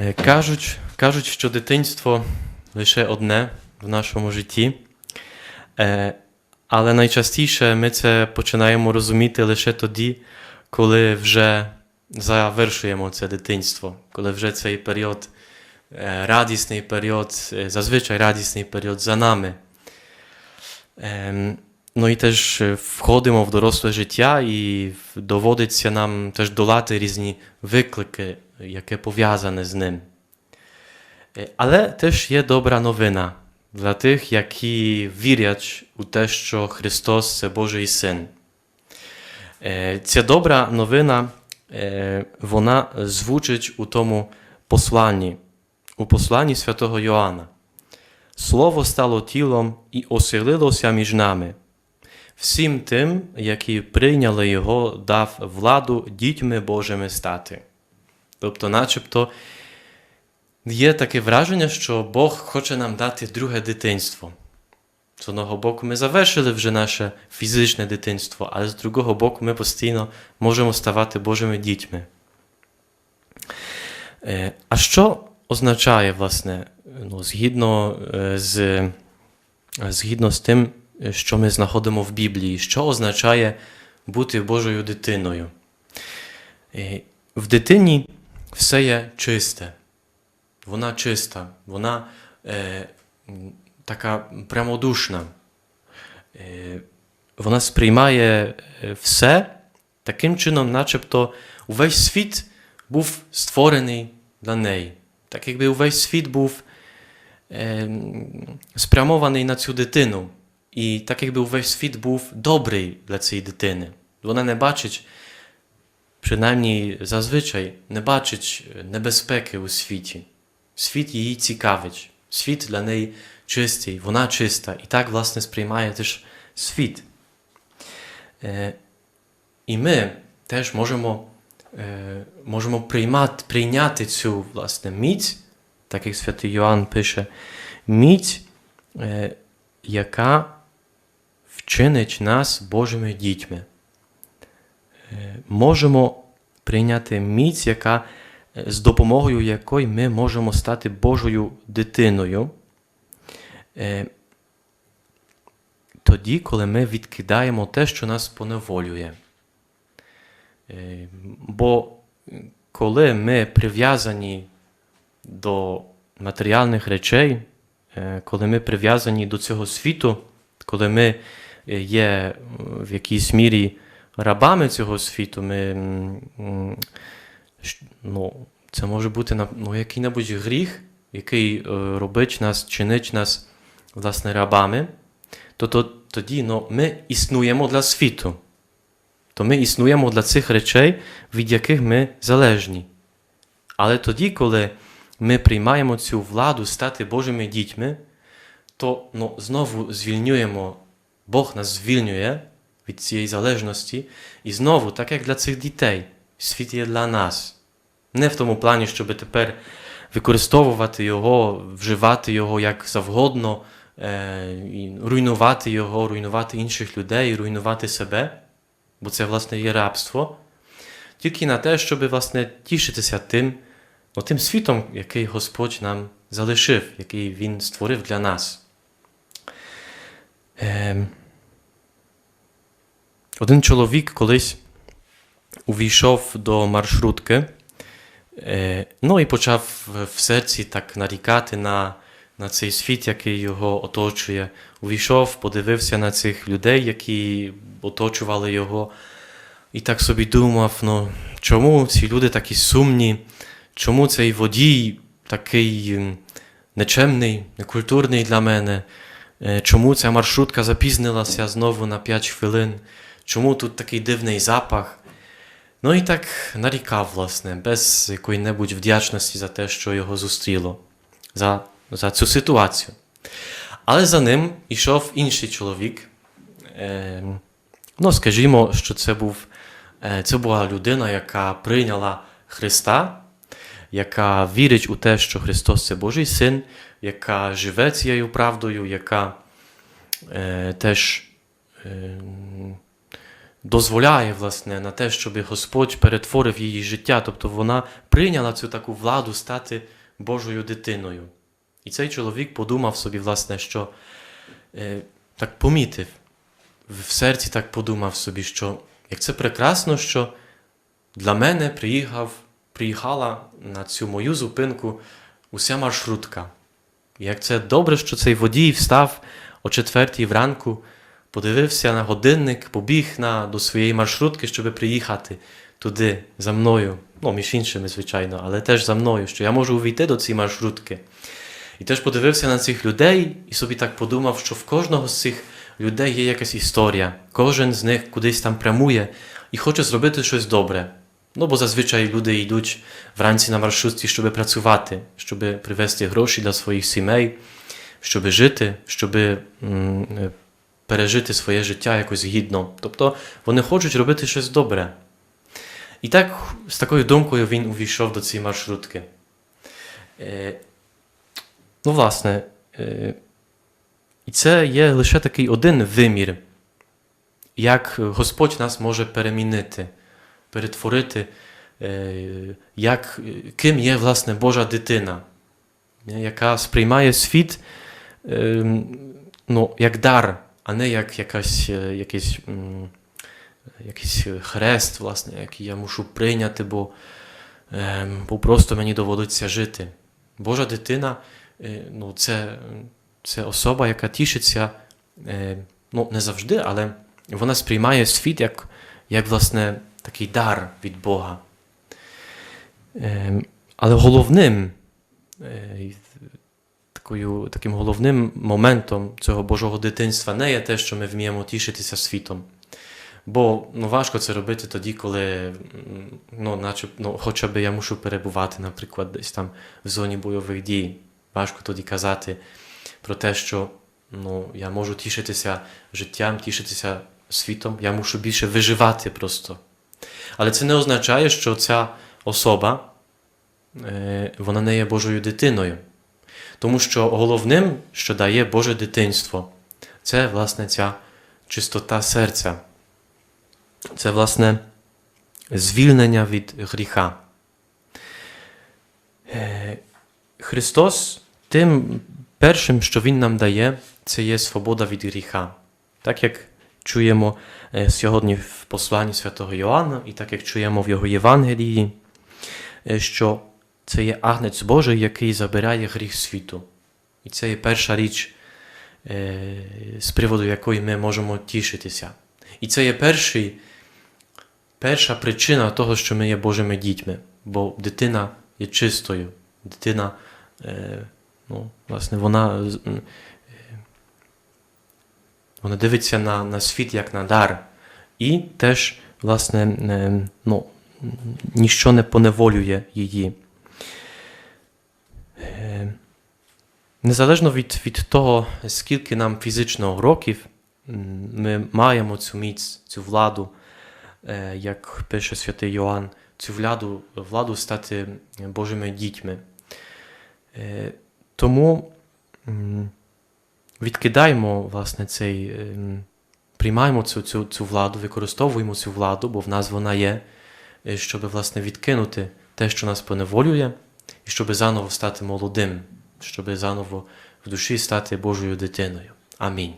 Е, Кажуть, кажуть, що дитинство лише одне в нашому житті, Е, але найчастіше ми це починаємо розуміти лише тоді, коли вже завершуємо це дитинство, коли вже цей період, е, радісний період, зазвичай радісний період за нами. Ем, Ну і теж входимо в доросле життя, і доводиться нам теж долати різні виклики, яке пов'язане з ним. Але теж є добра новина для тих, які вірять у те, що Христос це Божий Син. Ця добра новина, вона звучить у тому посланні, у посланні святого Йоанна. Слово стало тілом і оселилося між нами. Всім тим, які прийняли Його, дав владу дітьми Божими стати. Тобто, начебто, є таке враження, що Бог хоче нам дати друге дитинство. З одного боку, ми завершили вже наше фізичне дитинство, але з другого боку, ми постійно можемо ставати Божими дітьми. Е, А що означає, власне, ну, згідно е, з, згідно з тим, що ми знаходимо в Біблії, що означає бути Божою дитиною? Е, В дитині все є чисте. Вона чиста, вона е, така прямодушна. Е, вона сприймає е, все таким чином, начебто увесь світ був створений для неї. Так якби увесь світ був е, спрямований на цю дитину. І так якби увесь світ був добрий для цієї дитини. Вона не бачить, принаймні зазвичай, не бачить небезпеки у світі. Світ її цікавить, світ для неї чистий, вона чиста. І так, власне, сприймає теж світ. Е, і ми теж можемо, е, можемо приймати, прийняти цю власне міць, так як святий Йоанн пише, міць, е, яка вчинить нас Божими дітьми. Е, можемо прийняти міць, яка, е, з допомогою якої ми можемо стати Божою дитиною. Е, тоді, коли ми відкидаємо те, що нас поневолює. Е, Бо коли ми прив'язані до матеріальних речей, коли ми прив'язані до цього світу, коли ми є в якійсь мірі рабами цього світу, ми, ну, це може бути ну, який-небудь гріх, який е, робить нас, чинить нас власне рабами, то, то тоді ну, ми існуємо для світу. То ми існуємо для цих речей, від яких ми залежні. Але тоді, коли ми приймаємо цю владу стати Божими дітьми, то ну, знову звільнюємо, Бог нас звільнює від цієї залежності. І знову, так як для цих дітей, світ є для нас. Не в тому плані, щоб тепер використовувати його, вживати його як завгодно, е, руйнувати його, руйнувати інших людей, руйнувати себе, бо це, власне, є рабство, тільки на те, щоб власне, тішитися тим, тим світом, який Господь нам залишив, який Він створив для нас. Ем, один чоловік колись увійшов до маршрутки, е, ну і почав в- серці так нарікати на, на цей світ, який його оточує. Увійшов, подивився на цих людей, які оточували його, і так собі думав: ну, чому ці люди такі сумні, чому цей водій такий нечемний, некультурний для мене, Е, чому ця маршрутка запізнилася знову на 5 хвилин, чому тут такий дивний запах. Ну і так нарікав, власне, без якої-небудь вдячності за те, що його зустріло, за, за цю ситуацію. Але за ним йшов інший чоловік. Е, ну, скажімо, що це, був, е, це була людина, яка прийняла Христа, яка вірить у те, що Христос це Божий Син, яка живе цією правдою, яка е, теж е, дозволяє власне, на те, щоб Господь перетворив її життя. Тобто вона прийняла цю таку владу стати Божою дитиною. І цей чоловік подумав собі, власне, що е, так помітив, в серці так подумав собі, що як це прекрасно, що для мене приїхав, приїхала на цю мою зупинку уся маршрутка. Як це добре, що цей водій встав о четвертій вранку, подивився на годинник, побіг на, до своєї маршрутки, щоб приїхати туди за мною. Ну, між іншими, звичайно, але теж за мною, що я можу увійти до цієї маршрутки. І теж подивився на цих людей і собі так подумав, що в кожного з цих людей є якась історія. Кожен з них кудись там прямує і хоче зробити щось добре. Ну, бо зазвичай люди йдуть вранці на маршрутці, щоб працювати, щоб привезти гроші для своїх сімей, щоб жити, щоб пережити своє життя якось гідно. Тобто вони хочуть робити щось добре. І так, з такою думкою він увійшов до цієї маршрутки. Е, ну, власне, е, і це є лише такий один вимір, як Господь нас може перемінити, перетворити, е, як, ким є власне Божа дитина, яка сприймає світ е, ну, як дар, а не як якась, е, якийсь, якийсь хрест, власне, який я мушу прийняти, бо, е, бо просто мені доводиться жити. Божа дитина е, ну, це, це особа, яка тішиться е, ну, не завжди, але вона сприймає світ як, як власне, такий дар від Бога. Е, але головним, такою, таким головним моментом цього Божого дитинства не є те, що ми вміємо тішитися світом. Бо ну, важко це робити тоді, коли ну, наче, ну, хоча б я мушу перебувати, наприклад, десь там в зоні бойових дій. Важко тоді казати про те, що ну, я можу тішитися життям, тішитися світом, я мушу більше виживати просто. Але це не означає, що ця особа е, вона не є Божою дитиною. Тому що головним, що дає Боже дитинство, це власне ця чистота серця. Це, власне, звільнення від гріха. Е, Христос тим першим, що Він нам дає, це є свобода від гріха. Так як чуємо е, сьогодні в посланні святого Йоанна, і так як чуємо в його Євангелії, е, що це є агнець Божий, який забирає гріх світу. І це є перша річ, е, з приводу якої ми можемо тішитися. І це є перший, перша причина того, що ми є Божими дітьми, бо дитина є чистою, дитина, е, ну, власне, вона, е, вона дивиться на, на світ як на дар. І теж, власне, ну, ніщо не поневолює її. Незалежно від, від того, скільки нам фізично років, ми маємо цю міць, цю владу, е, як пише святий Йоанн, цю владу, владу стати Божими дітьми. Е, Тому відкидаємо власне, цей, ем, приймаємо цю, цю, цю владу, використовуємо цю владу, бо в нас вона є, е, щоб власне, відкинути те, що нас поневолює, і щоб заново стати молодим, щоб заново в душі стати Божою дитиною. Амінь.